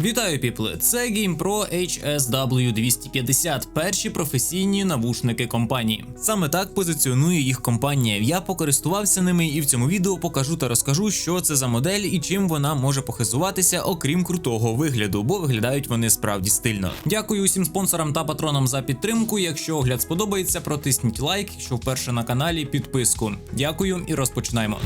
Вітаю, піпли! Це GamePro HSW250, перші професійні навушники компанії. Саме так позиціонує їх компанія. Я покористувався ними і в цьому відео покажу та розкажу, що це за модель і чим вона може похизуватися, окрім крутого вигляду, бо виглядають вони справді стильно. Дякую усім спонсорам та патронам за підтримку. Якщо огляд сподобається, протисніть лайк, що вперше на каналі, підписку. Дякую і розпочинаємо.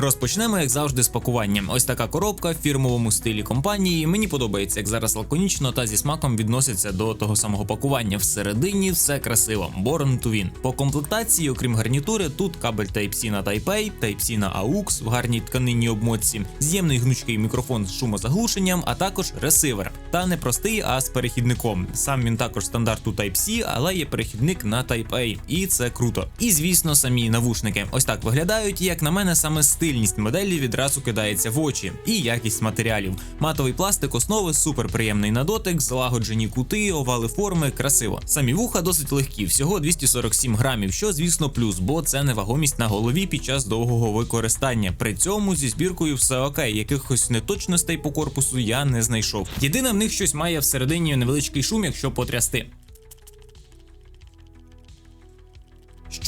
Розпочнемо, як завжди, з пакуванням. Ось така коробка в фірмовому стилі компанії. Мені подобається, як зараз лаконічно та зі смаком відноситься до того самого пакування. Всередині все красиво. Born to Win. По комплектації, окрім гарнітури, тут кабель Type-C на Type-A, Type-C на AUX в гарній тканинній обмотці, з'ємний гнучкий мікрофон з шумозаглушенням, а також ресивер. Та не простий, а з перехідником. Сам він також стандарту Type-C, але є перехідник на Type-A, і це круто. І звісно, самі навушники. Ось так виглядають, і як на мене, саме стильність моделі відразу кидається в очі, і якість матеріалів. Матовий пластик основи супер приємний на дотик, злагоджені кути, овали форми, красиво. Самі вуха досить легкі, всього 247 грамів, що звісно плюс, бо це невагомість на голові під час довгого використання. При цьому зі збіркою все окей, якихось неточностей по корпусу я не знайшов. Єдине них щось має всередині невеличкий шум, якщо потрясти.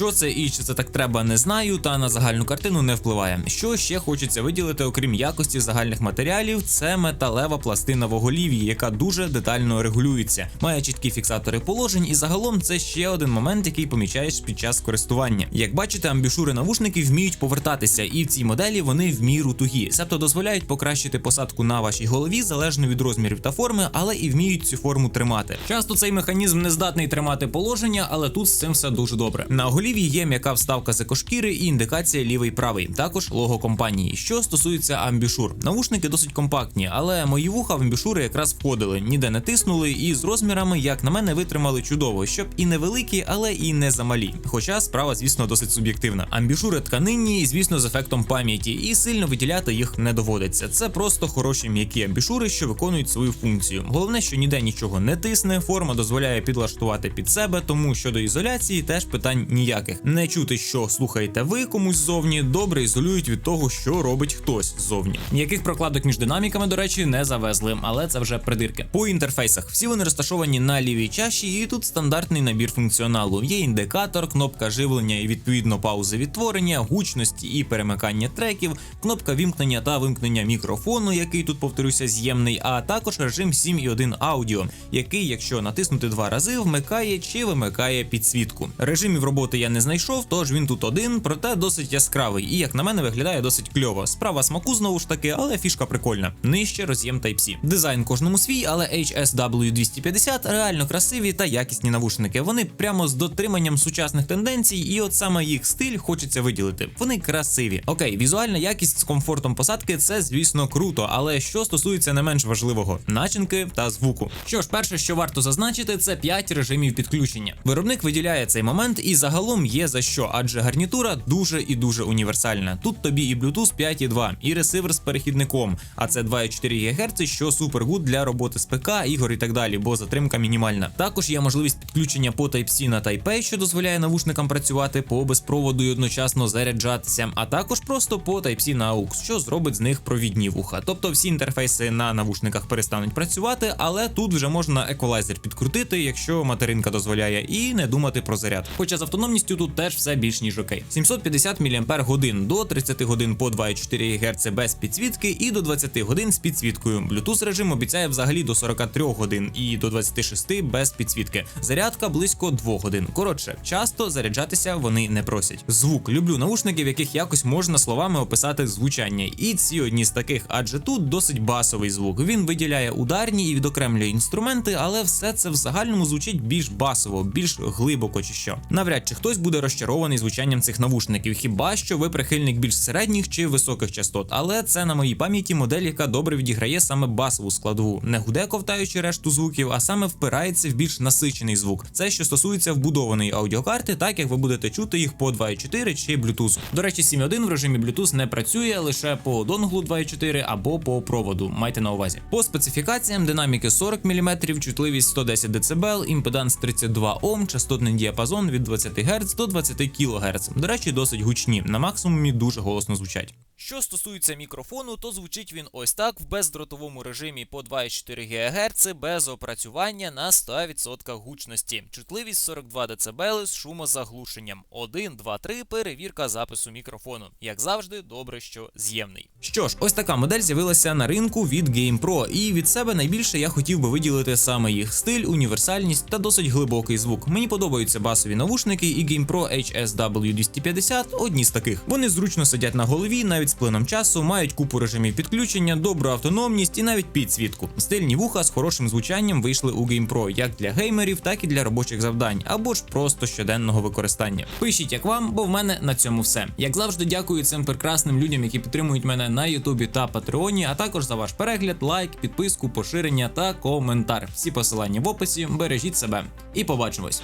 Що це і чи це так треба, не знаю, та на загальну картину не впливає. Що ще хочеться виділити, окрім якості загальних матеріалів, це металева пластина в оголів'ї, яка дуже детально регулюється, має чіткі фіксатори положень, і загалом це ще один момент, який помічаєш під час користування. Як бачите, амбішури навушників вміють повертатися, і в цій моделі вони в міру тугі, себто дозволяють покращити посадку на вашій голові залежно від розмірів та форми, але і вміють цю форму тримати. Часто цей механізм не здатний тримати положення, але тут з цим все дуже добре. На оголів'ї є м'яка вставка з екошкіри і індикація лівий правий, також лого компанії. Що стосується амбішур, навушники досить компактні, але мої вуха в амбішури якраз входили, ніде не тиснули, і з розмірами, як на мене, витримали чудово, щоб і невеликі, але і не замалі. Хоча справа, звісно, досить суб'єктивна. Амбішури тканинні, і, звісно, з ефектом пам'яті, і сильно виділяти їх не доводиться. Це просто хороші м'які амбішури, що виконують свою функцію. Головне, що ніде нічого не тисне, форма дозволяє підлаштувати під себе, тому щодо ізоляції теж питань ніяких. Не чути, що слухаєте ви комусь ззовні, добре ізолюють від того, що робить хтось ззовні. Ніяких прокладок між динаміками, до речі, не завезли, але це вже придирки. По інтерфейсах всі вони розташовані на лівій чаші, і тут стандартний набір функціоналу. Є індикатор, кнопка живлення і відповідно паузи відтворення, гучності і перемикання треків, кнопка вімкнення та вимкнення мікрофону, який тут повторюся, з'ємний, а також режим 7.1 аудіо, який, якщо натиснути два рази, вмикає чи вимикає підсвітку. Режимів роботи я не знайшов, тож він тут один, проте досить яскравий і, як на мене, виглядає досить кльово. Справа смаку знову ж таки, але фішка прикольна. Нижче роз'єм Type-C. Дизайн кожному свій, але HSW250 реально красиві та якісні навушники. Вони прямо з дотриманням сучасних тенденцій, і от саме їх стиль хочеться виділити. Вони красиві. Окей, візуальна якість з комфортом посадки це, звісно, круто, але що стосується не менш важливого начинки та звуку. Що ж, перше, що варто зазначити, це 5 режимів підключення. Виробник виділяє цей момент і загалом є за що, адже гарнітура дуже і дуже універсальна. Тут тобі і Bluetooth 5.2, і ресивер з перехідником, а це 2,4 ГГц, що супергуд для роботи з ПК, ігор і так далі, бо затримка мінімальна. Також є можливість підключення по Type-C на Type-A, що дозволяє навушникам працювати по безпроводу і одночасно заряджатися, а також просто по Type-C на AUX, що зробить з них провідні вуха. Тобто всі інтерфейси на навушниках перестануть працювати, але тут вже можна еквалайзер підкрутити, якщо материнка дозволяє, і не думати про заряд. Хоча з автономністю тут теж все більш ніж окей. 750 мАч до 30 годин по 2,4 ГГц без підсвітки і до 20 годин з підсвіткою. Bluetooth режим обіцяє взагалі до 43 годин і до 26 без підсвітки. Зарядка близько 2 годин. Коротше, часто заряджатися вони не просять. Звук люблю наушники, в яких якось можна словами описати звучання. І ці одні з таких, адже тут досить басовий звук. Він виділяє ударні і відокремлює інструменти, але все це в загальному звучить більш басово, більш глибоко чи що. Навряд чи хтось буде розчарований звучанням цих навушників, хіба що ви прихильник більш середніх чи високих частот. Але це на моїй пам'яті модель, яка добре відіграє саме басову складову, не гуде ковтаючи решту звуків, а саме впирається в більш насичений звук. Це що стосується вбудованої аудіокарти, так як ви будете чути їх по 2.4 чи Bluetooth. До речі, 7.1 в режимі Bluetooth не працює лише по донгл 2.4 або по проводу. Майте на увазі. По специфікаціям динаміки 40 мм, чутливість 110 дБ, імпеданс 32 Ом, частотний діапазон від 20 Гц до 20 кГц. До речі, досить гучні. На максимумі дуже голосно звучать. Що стосується мікрофону, то звучить він ось так в бездротовому режимі по 2,4 ГГц без опрацювання на 100% гучності. Чутливість 42 дБ з шумозаглушенням. 1, 2, 3 перевірка запису мікрофону. Як завжди, добре, що з'ємний. Що ж, ось така модель з'явилася на ринку від GamePro, і від себе найбільше я хотів би виділити саме їх стиль, універсальність та досить глибокий звук. Мені подобаються басові навушники, і GamePro HSW250 одні з таких. Вони зручно сидять на голові, навіть з плином часу, мають купу режимів підключення, добру автономність і навіть підсвітку. Стильні вуха з хорошим звучанням вийшли у GamePro як для геймерів, так і для робочих завдань, або ж просто щоденного використання. Пишіть як вам, бо в мене на цьому все. Як завжди, дякую цим прекрасним людям, які підтримують мене на Ютубі та Патреоні, а також за ваш перегляд, лайк, підписку, поширення та коментар. Всі посилання в описі. Бережіть себе і побачимось.